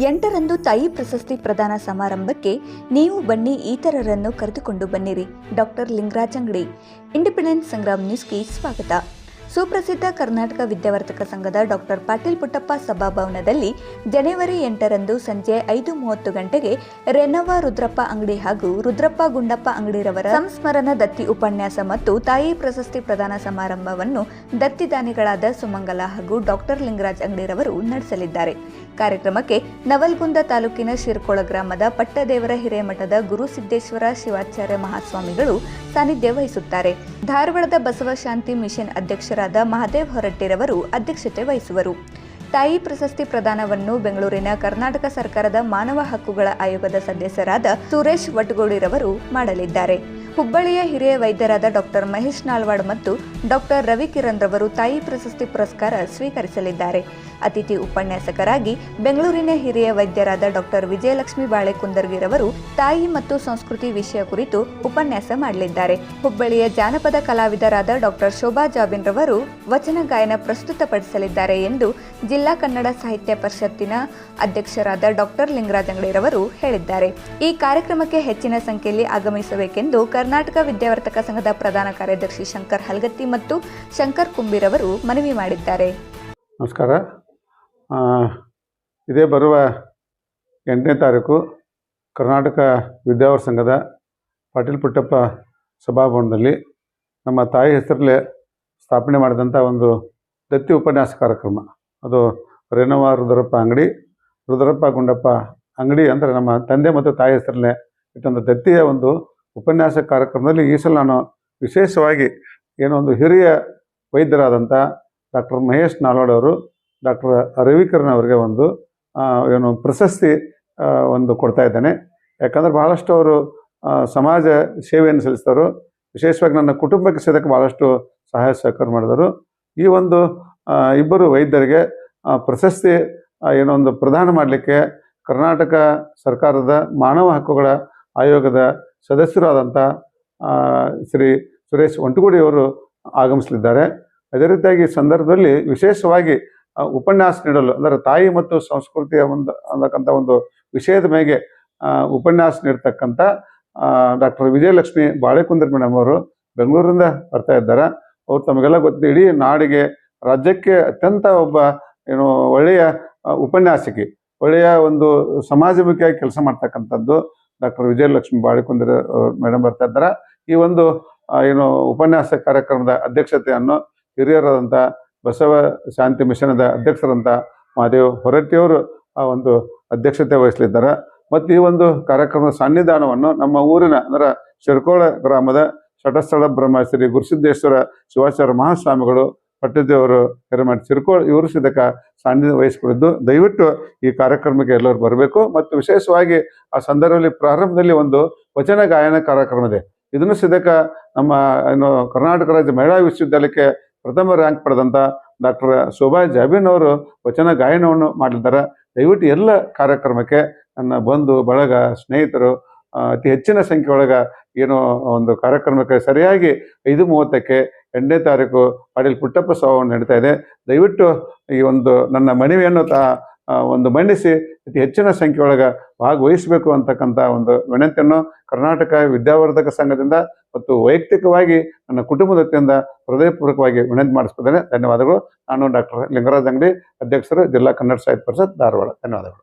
ಎಂಟರಂದು ತಾಯಿ ಪ್ರಶಸ್ತಿ ಪ್ರದಾನ ಸಮಾರಂಭಕ್ಕೆ ನೀವು ಬನ್ನಿ, ಇತರರನ್ನು ಕರೆದುಕೊಂಡು ಬನ್ನಿರಿ. ಡಾಕ್ಟರ್ ಲಿಂಗರಾಜ್ ಅಂಗಡಿ, ಇಂಡಿಪೆಂಡೆನ್ಸ್ ಸಂಗ್ರಾಮ್ ನ್ಯೂಸ್ಗೆ ಸ್ವಾಗತ. ಸುಪ್ರಸಿದ್ಧ ಕರ್ನಾಟಕ ವಿದ್ಯಾವರ್ತಕ ಸಂಘದ ಡಾಕ್ಟರ್ ಪಾಟೀಲ್ ಪುಟ್ಟಪ್ಪ ಸಭಾಭವನದಲ್ಲಿ ಜನವರಿ ಎಂಟರಂದು ಸಂಜೆ ಐದು ಮೂವತ್ತು ಗಂಟೆಗೆ ರೆನವ ರುದ್ರಪ್ಪ ಅಂಗಡಿ ಹಾಗೂ ರುದ್ರಪ್ಪ ಗುಂಡಪ್ಪ ಅಂಗಡಿರವರ ಸಂಸ್ಮರಣ ದತ್ತಿ ಉಪನ್ಯಾಸ ಮತ್ತು ತಾಯಿ ಪ್ರಶಸ್ತಿ ಪ್ರದಾನ ಸಮಾರಂಭವನ್ನು ದತ್ತಿದಾನಿಗಳಾದ ಸುಮಂಗಲ ಹಾಗೂ ಡಾಕ್ಟರ್ ಲಿಂಗರಾಜ್ ಅಂಗಡಿರವರು ನಡೆಸಲಿದ್ದಾರೆ. ಕಾರ್ಯಕ್ರಮಕ್ಕೆ ನವಲ್ಗುಂದ ತಾಲೂಕಿನ ಶಿರ್ಕೊಳ ಗ್ರಾಮದ ಪಟ್ಟದೇವರ ಹಿರೇಮಠದ ಗುರುಸಿದ್ದೇಶ್ವರ ಶಿವಾಚಾರ್ಯ ಮಹಾಸ್ವಾಮಿಗಳು ಸಾನ್ನಿಧ್ಯ ವಹಿಸುತ್ತಾರೆ. ಧಾರವಾಡದ ಬಸವಶಾಂತಿ ಮಿಷನ್ ಅಧ್ಯಕ್ಷರಾದ ಮಹಾದೇವ್ ಹೊರಟ್ಟಿರವರು ಅಧ್ಯಕ್ಷತೆ ವಹಿಸುವರು. ತಾಯಿ ಪ್ರಶಸ್ತಿ ಪ್ರದಾನವನ್ನು ಬೆಂಗಳೂರಿನ ಕರ್ನಾಟಕ ಸರ್ಕಾರದ ಮಾನವ ಹಕ್ಕುಗಳ ಆಯೋಗದ ಸದಸ್ಯರಾದ ಸುರೇಶ್ ವಟಗೋಡಿರವರು ಮಾಡಲಿದ್ದಾರೆ. ಹುಬ್ಬಳ್ಳಿಯ ಹಿರಿಯ ವೈದ್ಯರಾದ ಡಾಕ್ಟರ್ ಮಹೇಶ್ ನಾಲ್ವಾಡ್ ಮತ್ತು ಡಾಕ್ಟರ್ ರವಿ ಕಿರಣ್ ರವರು ತಾಯಿ ಪ್ರಶಸ್ತಿ ಪುರಸ್ಕಾರ ಸ್ವೀಕರಿಸಲಿದ್ದಾರೆ. ಅತಿಥಿ ಉಪನ್ಯಾಸಕರಾಗಿ ಬೆಂಗಳೂರಿನ ಹಿರಿಯ ವೈದ್ಯರಾದ ಡಾಕ್ಟರ್ ವಿಜಯಲಕ್ಷ್ಮಿ ಬಾಳೆಕುಂದರ್ಗಿರವರು ತಾಯಿ ಮತ್ತು ಸಂಸ್ಕೃತಿ ವಿಷಯ ಕುರಿತು ಉಪನ್ಯಾಸ ಮಾಡಲಿದ್ದಾರೆ. ಹುಬ್ಬಳ್ಳಿಯ ಜಾನಪದ ಕಲಾವಿದರಾದ ಡಾಕ್ಟರ್ ಶೋಭಾ ಜಾಬಿನ್ ರವರು ವಚನ ಗಾಯನ ಪ್ರಸ್ತುತಪಡಿಸಲಿದ್ದಾರೆ ಎಂದು ಜಿಲ್ಲಾ ಕನ್ನಡ ಸಾಹಿತ್ಯ ಪರಿಷತ್ತಿನ ಅಧ್ಯಕ್ಷರಾದ ಡಾಕ್ಟರ್ ಲಿಂಗರಾಜ್ ಅಂಗಡಿರವರು ಹೇಳಿದ್ದಾರೆ. ಈ ಕಾರ್ಯಕ್ರಮಕ್ಕೆ ಹೆಚ್ಚಿನ ಸಂಖ್ಯೆಯಲ್ಲಿ ಆಗಮಿಸಬೇಕೆಂದು ಕರ್ನಾಟಕ ವಿದ್ಯಾವರ್ತಕ ಸಂಘದ ಪ್ರಧಾನ ಕಾರ್ಯದರ್ಶಿ ಶಂಕರ್ ಹಲ್ಗತ್ತಿ ಮತ್ತು ಶಂಕರ್ ಕುಂಬೀರ್ ಅವರು ಮನವಿ ಮಾಡಿದ್ದಾರೆ. ನಮಸ್ಕಾರ. ಇದೇ ಬರುವ ಎಂಟನೇ ತಾರೀಕು ಕರ್ನಾಟಕ ವಿದ್ಯಾವರ ಸಂಘದ ಪಾಟೀಲ್ ಪುಟ್ಟಪ್ಪ ಸಭಾಭವನದಲ್ಲಿ ನಮ್ಮ ತಾಯಿ ಹೆಸರಲ್ಲೇ ಸ್ಥಾಪನೆ ಮಾಡಿದಂಥ ಒಂದು ದತ್ತಿ ಉಪನ್ಯಾಸ ಕಾರ್ಯಕ್ರಮ. ಅದು ರೇಣುವ ರುದ್ರಪ್ಪ ಅಂಗಡಿ. ರುದ್ರಪ್ಪ ಗುಂಡಪ್ಪ ಅಂಗಡಿ ಅಂದರೆ ನಮ್ಮ ತಂದೆ ಮತ್ತು ತಾಯಿ ಹೆಸರಲ್ಲೇ ಇಟ್ಟಂಥ ದತ್ತಿಯ ಒಂದು ಉಪನ್ಯಾಸ ಕಾರ್ಯಕ್ರಮದಲ್ಲಿ ಈ ಸಲ ನಾನು ವಿಶೇಷವಾಗಿ ಏನೋ ಒಂದು ಹಿರಿಯ ವೈದ್ಯರಾದಂಥ ಡಾಕ್ಟರ್ ಮಹೇಶ್ ನಾಲ್ವಾಡ್ ಅವರು, ಡಾಕ್ಟರ್ ರವಿಕರಣ್ ಅವರಿಗೆ ಒಂದು ಏನು ಪ್ರಶಸ್ತಿ ಒಂದು ಕೊಡ್ತಾ ಇದ್ದೇನೆ. ಯಾಕಂದ್ರೆ ಬಹಳಷ್ಟು ಅವರು ಸಮಾಜ ಸೇವೆಯನ್ನು ಸಲ್ಲಿಸಿದವರು. ವಿಶೇಷವಾಗಿ ನನ್ನ ಕುಟುಂಬಕ್ಕೆ ಸೇದಕ್ಕೆ ಭಾಳಷ್ಟು ಸಹಾಯ ಸಹಕಾರ ಮಾಡಿದರು ಈ ಒಂದು ಇಬ್ಬರು ವೈದ್ಯರಿಗೆ ಪ್ರಶಸ್ತಿ ಏನೋ ಒಂದು ಪ್ರದಾನ ಮಾಡಲಿಕ್ಕೆ ಕರ್ನಾಟಕ ಸರ್ಕಾರದ ಮಾನವ ಹಕ್ಕುಗಳ ಆಯೋಗದ ಸದಸ್ಯರಾದಂಥ ಶ್ರೀ ಸುರೇಶ್ ಒಂಟುಗುಡಿ ಅವರು ಆಗಮಿಸಲಿದ್ದಾರೆ. ಅದೇ ರೀತಿಯಾಗಿ ಸಂದರ್ಭದಲ್ಲಿ ವಿಶೇಷವಾಗಿ ಉಪನ್ಯಾಸ ನೀಡಲು, ಅಂದರೆ ತಾಯಿ ಮತ್ತು ಸಂಸ್ಕೃತಿಯ ಒಂದು ಅನ್ನತಕ್ಕಂಥ ಒಂದು ವಿಷಯದ ಮೇಲೆ ಉಪನ್ಯಾಸ ನೀಡ್ತಕ್ಕಂಥ ಡಾಕ್ಟರ್ ವಿಜಯಲಕ್ಷ್ಮಿ ಬಾಳೆಕುಂದರ್ ಮೇಡಮ್ ಅವರು ಬೆಂಗಳೂರಿಂದ ಬರ್ತಾ ಇದ್ದಾರೆ. ಅವ್ರು ತಮಗೆಲ್ಲ ಗೊತ್ತಿದೆ, ಇಡೀ ನಾಡಿಗೆ, ರಾಜ್ಯಕ್ಕೆ ಅತ್ಯಂತ ಒಬ್ಬ, ಏನು, ಒಳ್ಳೆಯ ಉಪನ್ಯಾಸಕಿ, ಒಳ್ಳೆಯ ಒಂದು ಸಮಾಜಮುಖಿಯಾಗಿ ಕೆಲಸ ಮಾಡ್ತಕ್ಕಂಥದ್ದು. ಡಾಕ್ಟರ್ ವಿಜಯಲಕ್ಷ್ಮಿ ಬಾಳಿಕುಂದ್ರ ಮೇಡಮ್ ಬರ್ತಾ ಇದ್ದಾರೆ? ಈ ಒಂದು ಏನು ಉಪನ್ಯಾಸ ಕಾರ್ಯಕ್ರಮದ ಅಧ್ಯಕ್ಷತೆಯನ್ನು ಹಿರಿಯರಾದಂಥ ಬಸವ ಶಾಂತಿ ಮಿಷನದ ಅಧ್ಯಕ್ಷರಂತ ಮಹಾದೇವ್ ಹೊರಟ್ಟಿಯವರು ಆ, ಒಂದು ಅಧ್ಯಕ್ಷತೆ ವಹಿಸಲಿದ್ದಾರೆ. ಮತ್ತು ಈ ಒಂದು ಕಾರ್ಯಕ್ರಮದ ಸಾನ್ನಿಧಾನವನ್ನು ನಮ್ಮ ಊರಿನ, ಅಂದರೆ ಶಿರ್ಕೋಳ ಗ್ರಾಮದ ಶಟಸ್ಥಳ ಬ್ರಹ್ಮ ಶ್ರೀ ಗುರುಸಿದ್ದೇಶ್ವರ ಶಿವಾಚಾರ್ಯ ಮಹಾಸ್ವಾಮಿಗಳು ಪಟ್ಟದೇವರು ಹಿರೇಮಠ ಚಿರುಕೋ ಇವರು ಸಿದ್ಧಕ ಸಾನ್ನಿಧ್ಯ ವಹಿಸಿಕೊಂಡಿದ್ದು ದಯವಿಟ್ಟು ಈ ಕಾರ್ಯಕ್ರಮಕ್ಕೆ ಎಲ್ಲರೂ ಬರಬೇಕು. ಮತ್ತು ವಿಶೇಷವಾಗಿ ಆ ಸಂದರ್ಭದಲ್ಲಿ ಪ್ರಾರಂಭದಲ್ಲಿ ಒಂದು ವಚನ ಗಾಯನ ಕಾರ್ಯಕ್ರಮ ಇದೆ. ಇದನ್ನು ಸಿದ್ಧಕ ನಮ್ಮ ಏನು ಕರ್ನಾಟಕ ರಾಜ್ಯ ಮಹಿಳಾ ವಿಶ್ವವಿದ್ಯಾಲಯಕ್ಕೆ ಪ್ರಥಮ ರ್ಯಾಂಕ್ ಪಡೆದಂಥ ಡಾಕ್ಟರ್ ಶೋಭಾ ಜಾಬಿನ್ ಅವರು ವಚನ ಗಾಯನವನ್ನು ಮಾಡಲಿದ್ದಾರೆ ದಯವಿಟ್ಟು ಎಲ್ಲ ಕಾರ್ಯಕ್ರಮಕ್ಕೆ ನನ್ನ ಬಂಧು, ಬಳಗ, ಸ್ನೇಹಿತರು ಅತಿ ಹೆಚ್ಚಿನ ಸಂಖ್ಯೆಯೊಳಗೆ ಏನು ಒಂದು ಕಾರ್ಯಕ್ರಮಕ್ಕೆ ಸರಿಯಾಗಿ ಐದು ಮೂವತ್ತಕ್ಕೆ ಎಂಟನೇ ತಾರೀಕು ಪಾಟೀಲ್ ಪುಟ್ಟಪ್ಪ ಸಭಾವನ್ನು ನಡೀತಾ ಇದೆ. ದಯವಿಟ್ಟು ಈ ಒಂದು ನನ್ನ ಮನವಿಯನ್ನು ತಾ ಒಂದು ಮಂಡಿಸಿ ಅತಿ ಹೆಚ್ಚಿನ ಸಂಖ್ಯೆ ಒಳಗ ಭಾಗವಹಿಸಬೇಕು ಅಂತಕ್ಕಂಥ ಒಂದು ವಿನಂತಿಯನ್ನು ಕರ್ನಾಟಕ ವಿದ್ಯಾವರ್ಧಕ ಸಂಘದಿಂದ ಮತ್ತು ವೈಯಕ್ತಿಕವಾಗಿ ನನ್ನ ಕುಟುಂಬದ ವತಿಯಿಂದ ಹೃದಯಪೂರ್ವಕವಾಗಿ ವಿನಂತಿ ಮಾಡಿಸ್ತಿದ್ದೇನೆ ಧನ್ಯವಾದಗಳು. ನಾನು ಡಾಕ್ಟರ್ ಲಿಂಗರಾಜ್ ಅಂಗಡಿ ಅಧ್ಯಕ್ಷರು, ಜಿಲ್ಲಾ ಕನ್ನಡ ಸಾಹಿತ್ಯ ಪರಿಷತ್ ಧಾರವಾಡ. ಧನ್ಯವಾದಗಳು.